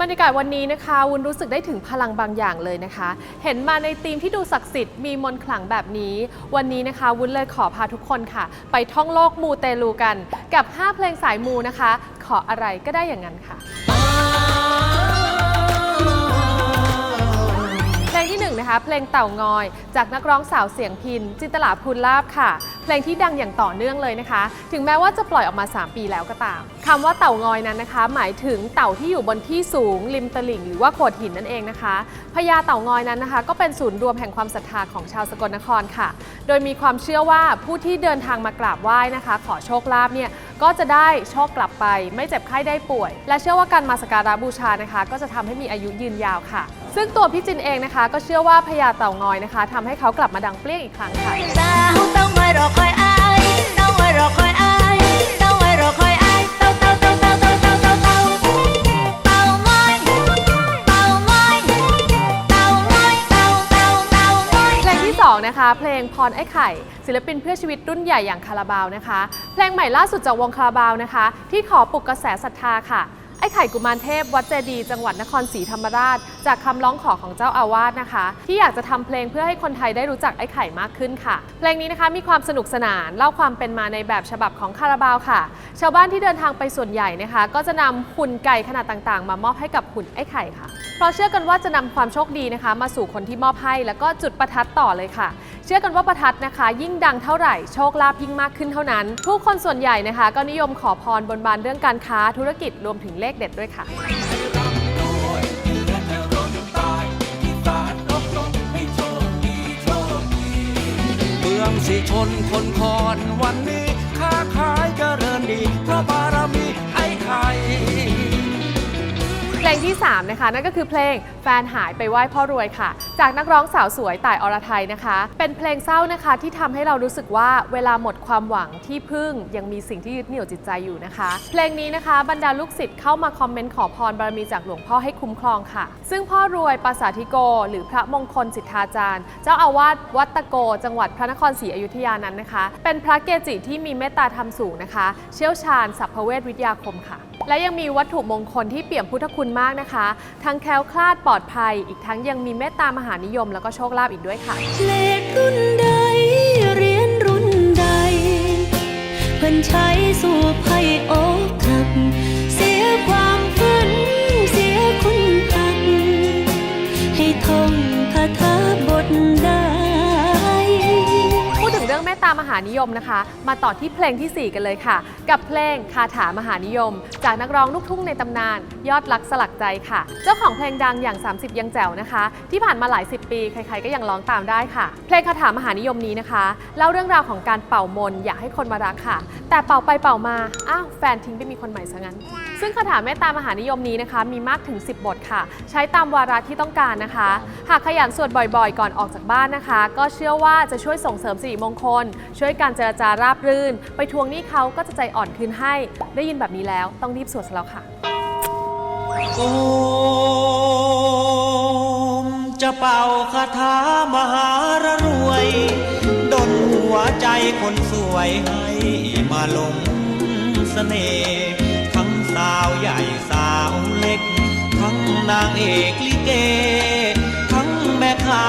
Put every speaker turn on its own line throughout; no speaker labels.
บรรยากาศวันนี้นะคะวุ้นรู้สึกได้ถึงพลังบางอย่างเลยนะคะ เห็นมาในธีมที่ดูศักดิ์สิทธิ์มีมนต์ขลังแบบนี้ วันนี้นะคะวุ้นเลยขอพาทุกคนค่ะ ไปท่องโลกมูเตลูกัน กับ 5 เพลงสายมูนะคะ ขออะไรก็ได้อย่างนั้นค่ะ นะคะ เพลงเต่างอย จากนักร้องสาวเสียงพิน จินตลาภูลลาบค่ะ เพลงที่ดังอย่างต่อเนื่องเลยนะคะ ถึงแม้ว่าจะปล่อยออกมา 3 ปีแล้วก็ตามคำว่าเต่างอยนั้นนะคะ หมายถึงเต่าที่อยู่บนที่สูง ริมตลิ่ง หรือว่าโขดหินนั่นเองนะคะพญาเต่างอยนั้นนะคะ ก็เป็นศูนย์รวมแห่งความศรัทธาของชาวสกลนครค่ะ โดยมีความเชื่อว่าผู้ที่เดินทางมากราบไหว้นะคะ ขอโชคลาภเนี่ยก็จะได้โชคกลับไป ไม่เจ็บไข้ได้ป่วย และเชื่อว่าการมาสักการะบูชานะคะ ก็จะทำให้มีอายุยืนยาวค่ะ ซึ่งตัวพี่จินเองนะคะ ก็เชื่อว่าพญาเต่างอยนะคะทำให้เขากลับมาดังเปรี้ยงอีกครั้งค่ะ
สาวเต้าง้อยรอคอยอายเต้าง้อยรอคอยอายเต้าง้อยรอคอยอายเต้าเต้าเต้าเต้าเต้าเต้าเต้าเต้าเต้างอยเต้างอยเต้างอยเต้าเต้าเต้างอย
เพลงที่ 2 นะคะ เพลงพรไอ้ไข่ ศิลปินเพื่อชีวิตรุ่นใหญ่อย่างคาราบาวนะคะ เพลงใหม่ล่าสุดจากวงคาราบาวนะคะ ที่ขอปลุกกระแสศรัทธาค่ะ ไอ้ไข่กุมารเทพวัดเจดี จังหวัดนครศรีธรรมราช จากคำร้องขอของเจ้าอาวาสนะคะ ที่อยากจะทำเพลงเพื่อให้คนไทยได้รู้จักไอ้ไข่มากขึ้นค่ะ เพลงนี้นะคะมีความสนุกสนานเล่าความเป็นมาในแบบฉบับของคาราบาวค่ะ ชาวบ้านที่เดินทางไปส่วนใหญ่นะคะ ก็จะนำหุ่นไก่ขนาดต่างๆ มามอบให้กับหุ่นไอ้ไข่ค่ะ เพราะเชื่อกันว่าจะนำความโชคดีนะคะ มาสู่คนที่มอบให้แล้วก็จุดประทัดต่อเลยค่ะ ชื่อกันว่าประทัดนะคะ ยิ่งดังเท่าไหร่โชคลาภยิ่งมากขึ้นเท่านั้น ผู้คนส่วนใหญ่นะคะ ก็นิยมขอพรบนบานเรื่องการค้าธุรกิจรวมถึงเลขเด็ดด้วยค่ะ
เมืองสีชนคนคอนวันนี้ค้าขาย
ที่ 3 นะคะ นั่นก็คือเพลงแฟนหายไปไหว้พ่อรวยค่ะ จากนักร้องสาวสวยต่ายอรไทยนะคะ เป็นเพลงเศร้านะคะที่ทำให้เรารู้สึกว่าเวลาหมดความหวังที่พึ่งยังมีสิ่งที่ยึดเหนี่ยวจิตใจอยู่นะคะ เพลงนี้นะคะบรรดาลูกศิษย์เข้ามาคอมเมนต์ขอพรบารมีจากหลวงพ่อให้คุ้มครองค่ะ ซึ่งพ่อรวยปราสาธิโก หรือพระมงคลสิทธาจารย์ เจ้าอาวาสวัดตะโก จังหวัดพระนครศรีอยุธยานั้นนะคะ เป็นพระเกจิที่มีเมตตาธรรมสูงนะคะ เชี่ยวชาญสัพพเวทวิทยาคมค่ะ และยังมีวัตถุมงคลที่เปี่ยมพุทธคุณมากนะคะ ทั้งแคล้วคลาดปลอดภัย อีกทั้งยังมีเมตตามหานิยมแล้วก็โชคลาภอีกด้วยค่ะา
มหา
นิยมนะคะ มาต่อที่เพลงทีสี่ 4 กันเลยค่ะ กับเพลงคาถามหานิยม จากนักร้องลูกทุ่งในตำนาน ยอดรักสลักใจค่ะ เจ้าของเพลงดังอย่าง 30 ยังแจ๋วนะคะ ที่ผ่านมาหลาย 10 ปีใครๆก็ยังร้องตามได้ค่ะ เพลงคาถามหานิยมนี้นะคะเล่าเรื่องราวของการเป่ามนอยากให้คนมารักค่ะ แต่เป่าไปเป่ามาอ้าวแฟนทิ้งไปมีคนใหม่ซะงั้น ซึ่งคาถาเมตตามหานิยมนี้นะคะ มีมากถึง 10 บทค่ะ ใช้ตามวาระที่ต้องการนะคะ หากขยันสวดบ่อยๆ ก่อนออกจากบ้านนะคะ ก็เชื่อว่าจะช่วยส่งเสริมสิริมงคล ช่วยการเจรจาราบรื่น ไปทวงหนี้เขาก็จะใจอ่อนคืนให้ ได้ยินแบบนี้แล้วต้องรีบสวดซะแล้วค่ะ
โอมจะเป่าคาถามหารรวยดนหัวใจคนสวยให้มาหลงเสน่ห์ทั้งสาวใหญ่สาวเล็ก ทั้งนางเอกลิเก ทั้งแม่ค้า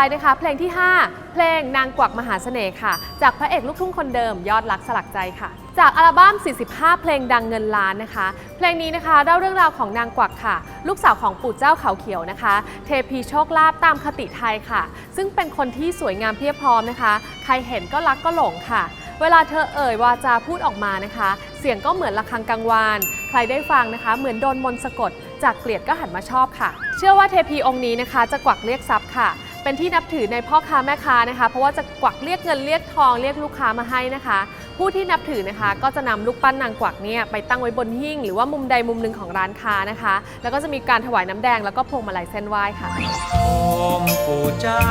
ายนะ
คะ เพลงที่ 5 เพลงนางกวักมหาเสน่ห์ค่ะ จากพระเอกลูกทุ่งคนเดิมยอดรักสลักใจค่ะ จากอัลบั้ม 45 เพลงดังเงินล้านนะคะ เพลงนี้นะคะเล่าเรื่องราวของนางกวักค่ะ ลูกสาวของปู่เจ้าเขาเขียวนะคะ เทพีโชคลาภตามคติไทยค่ะ ซึ่งเป็นคนที่สวยงามเพียบพร้อมนะคะ ใครเห็นก็รักก็หลงค่ะ เวลาเธอเอ่ยวาจาพูดออกมานะคะ เสียงก็เหมือนระฆังกังวานใครได้ฟังนะคะ เหมือนโดนมนต์สะกด จากเกลียดก็หันมาชอบค่ะ เชื่อว่าเทพีองค์นี้นะคะ จะกวักเรียกทรัพย์ค่ะ เป็นที่นับถือในพ่อค้าแม่ค้านะคะ เพราะว่าจะกวักเรียกเงินเรียกทองเรียกลูกค้ามาให้นะคะ ผู้ที่นับถือนะคะ ก็จะนำลูกปั้นนางกวักเนี่ยไปตั้งไว้บนหิ้งหรือว่ามุมใดมุมหนึ่งของร้านค้านะคะ แล้วก็จะมีการถวายน้ำแดงแล้วก็พวงมาลัยเส้นไหว้ค่ะ
องค์ปู่เจ้า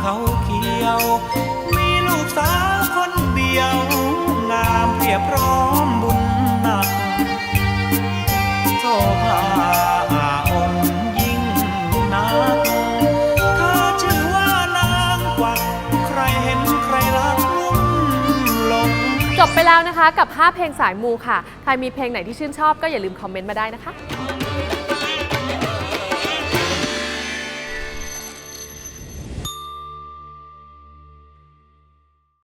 เขาเขียว มีลูกสาวคนเดียว
แล้วนะคะ กับ 5 เพลงสายมูค่ะ ใครมีเพลงไหนที่ชื่นชอบก็อย่าลืมคอมเมนต์มาได้นะคะ